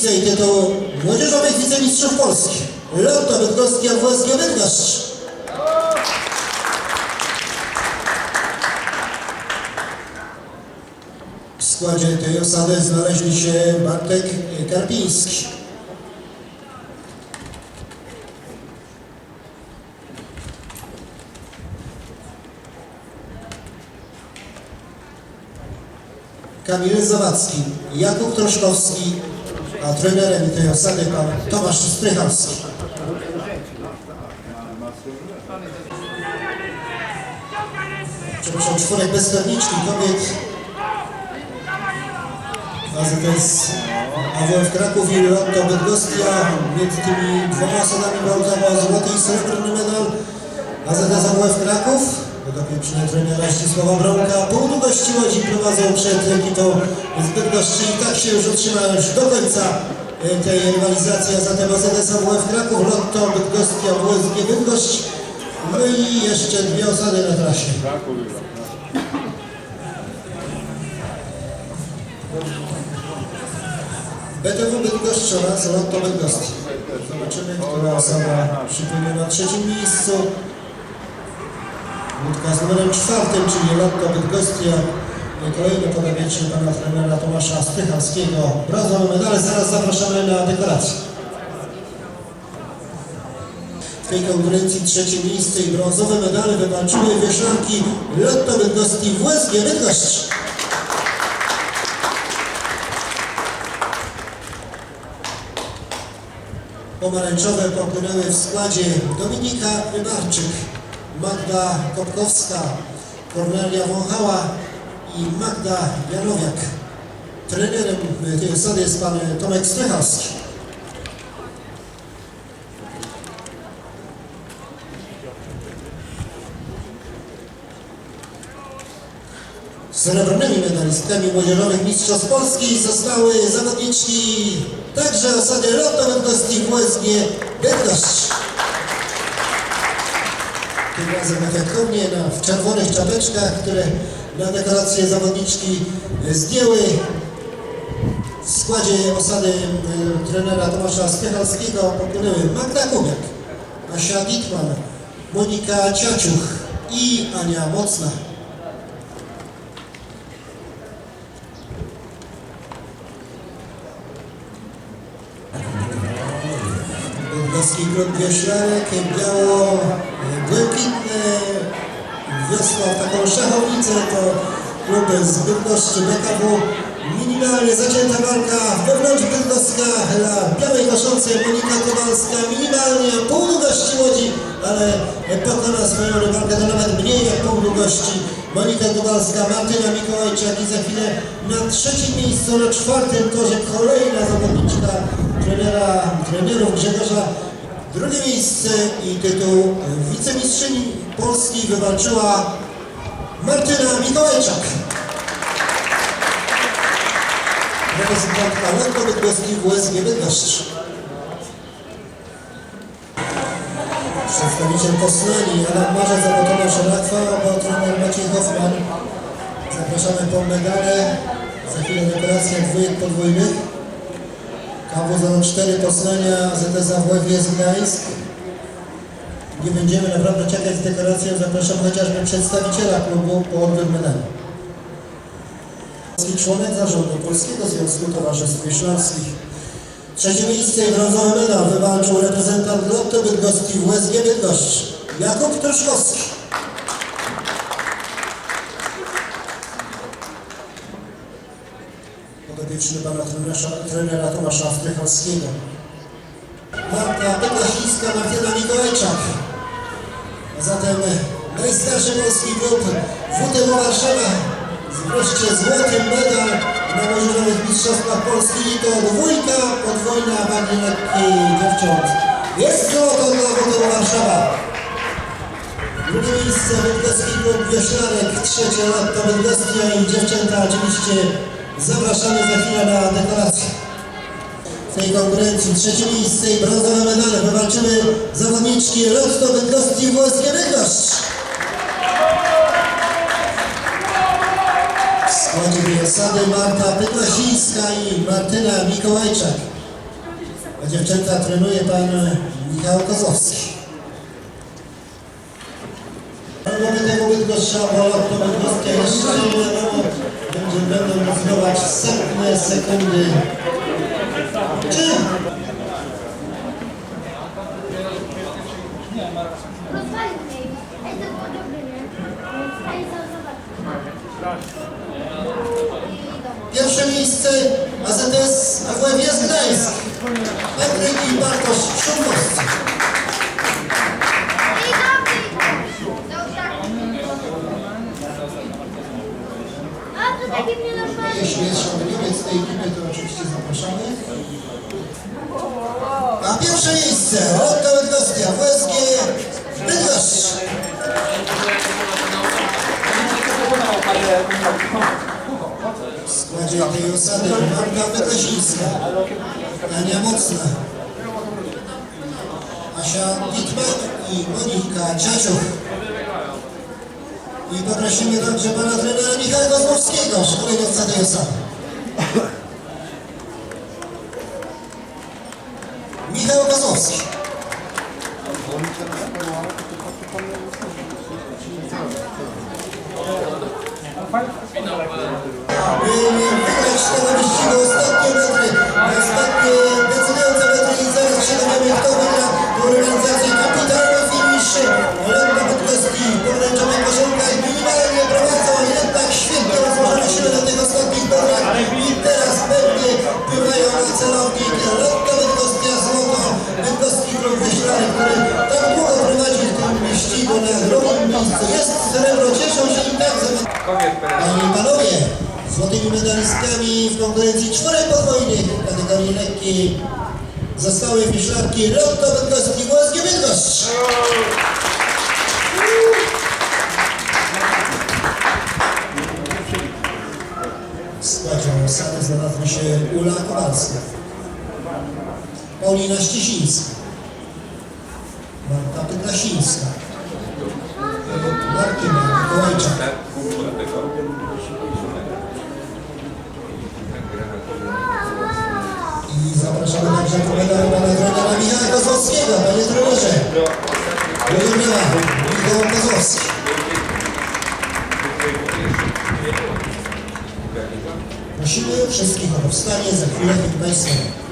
Drugie miejsce i tytuł Młodzieżowych Wicemistrzów Polski. Lotto Bydgoski WSG Bydgoszcz. W składzie tej osady znaleźli się Bartek Karpiński. Kamil Zawadzki, Jakub Troszkowski, a trenerem tej osady pan Tomasz Strychalski. Przepraszam, czwórek bezstawniczki kobiet AZS AWF Kraków i Lotto Bydgostia. Między tymi dwoma osobami walka o złoty i srebrny medal. AZS AWF Kraków, podopieczny trenera Zdzisława Brąka. Pół długości łodzi prowadzą przed ekipą z Bydgoszczy i tak się już utrzyma już do końca e, tej rywalizacji. A zatem AZS AWF Kraków, Lotto Bydgostia, WSG Bydgoszcz. No i jeszcze dwie osady na trasie. BTW Bydgoszcz oraz Lotto Bydgoszcz. Zobaczymy, która osoba przypłynie na trzecim miejscu. Z numerem czwartym, czyli Lotto Bydgostia. Kolejny podopieczny pana trenera Tomasza Strychalskiego. Brązowe medale, zaraz zapraszamy na dekorację. W tej konkurencji trzecie miejsce i brązowe medale wywalczyły wieszanki Lotto Bydgoski WSG Bydgoszcz. Pomarańczowe popłynęły w składzie Dominika Rybarczyk, Magda Kopkowska, Kornelia Wąchała i Magda Janowiak. Trenerem tej osady jest pan Tomek Strychalski. Srebrnymi medalistkami młodzieżowych Mistrzostw Polski zostały zawodniczki także osady Lotto Bydgoski WSG Bydgoszcz. Razem efektownie na, w czerwonych czapeczkach, które na dekorację zawodniczki zdjęły. W składzie osady y, trenera Tomasza Stychalskiego popłynęły Magda Kubiak, Asia Wittmann, Monika Ciaciuch i Ania Mocna. Bydgoski Klub Wioślarek, biało-błękitny, wiosła w taką szachownicę, to klub z Bydgoszczy BKW. Minimalnie zacięta walka wewnątrz Bydgoska dla białej koszącej Monika Kowalska. Minimalnie pół długości łodzi, ale pokona swoją rywalkę to nawet mniej jak pół długości. Monika Kowalska, Martyna Mikołajczak i za chwilę na trzecim miejscu, na czwartym torze kolejna zawodniczka trenera, trenerów Grzegorza. Drugie miejsce i tytuł wicemistrzyni Polski wywalczyła Martyna Mikołajczak. Reprezentantka Lotto Bydgoski WSG Bydgoszcz. Przedstawiciel Posnani, Adam Marzec, Zabotona Szeratwa, bo trener Maciej Hoffman. Zapraszamy po medale. Za chwilę dekoracja dwójek podwójnych. KW04 Posnania, ZSA WF Gdańsk. Nie będziemy naprawdę czekać z dekoracją. Zapraszam chociażby przedstawiciela klubu po. Polski członek zarządu Polskiego Związku Towarzystw Wioślarskich. Trzecie miejsce i brązowy medal wywalczył reprezentant Lotto Bydgoski w USG Bydgoszcz, Jakub Troszkowski. Podopieczny pana trenera, trenera Tomasza Strychalskiego. Marta Bydgoszczyńska, Martyna Mikołajczak. A zatem najstarszy polski klub WTW Warszawa. Wreszcie złoty medal na młodzieżowych mistrzostwach Polski i to dwójka podwójna wagi lekkiej dziewcząt. Jest złoto dla WTW Warszawa. Drugie miejsce Bydgoski Klub Wioślarek, trzecie lat to Bydgoskia i dziewczęta oczywiście zapraszamy za chwilę na dekorację. Tej konkurencji trzecie miejsce i brązowe medale wywalczymy zawodniczki Lotto Bydgoski WSG Bydgoszcz. W składzie tej osady Marta Pytlasińska i Martyna Mikołajczak. A dziewczęta trenuje pan Michał Kozowski. Mamy tego Bydgoszcza, jeszcze będzie, będą decydować setne sekundy. Czy Pierwsze miejsce AZS AWF Gdańsk. Patryk i Bartosz Szumowski. Jeśli jest szanowniec z tej ekipy, to oczywiście zapraszamy. A pierwsze miejsce Lotka Bydgoskia, WSG Bydgoszcz. W składzie tej osady Marta Wydosińska, Ania Mocna, Asia Witman i Monika Ciaciuch. I poprosimy także pana trenera Michała Kozłowskiego, szkoleniowca tej. Michał Kozłowski. By wygrać tego ostatnie metry, ostatnie złotymi medalistkami w konkurencji czworech podwójnych kategorii lekkiej zostały fiszlarki Lotto Bydgoski Włoskie Bydgoszcz. W składzie osady znalazły się Ula Kowalska, Paulina Ściesińska, Marta Pytlasińska, Martyna Mikołajczak. Michał Kozłowski. Prosimy wszystkich o powstanie za chwilę przed Państwem.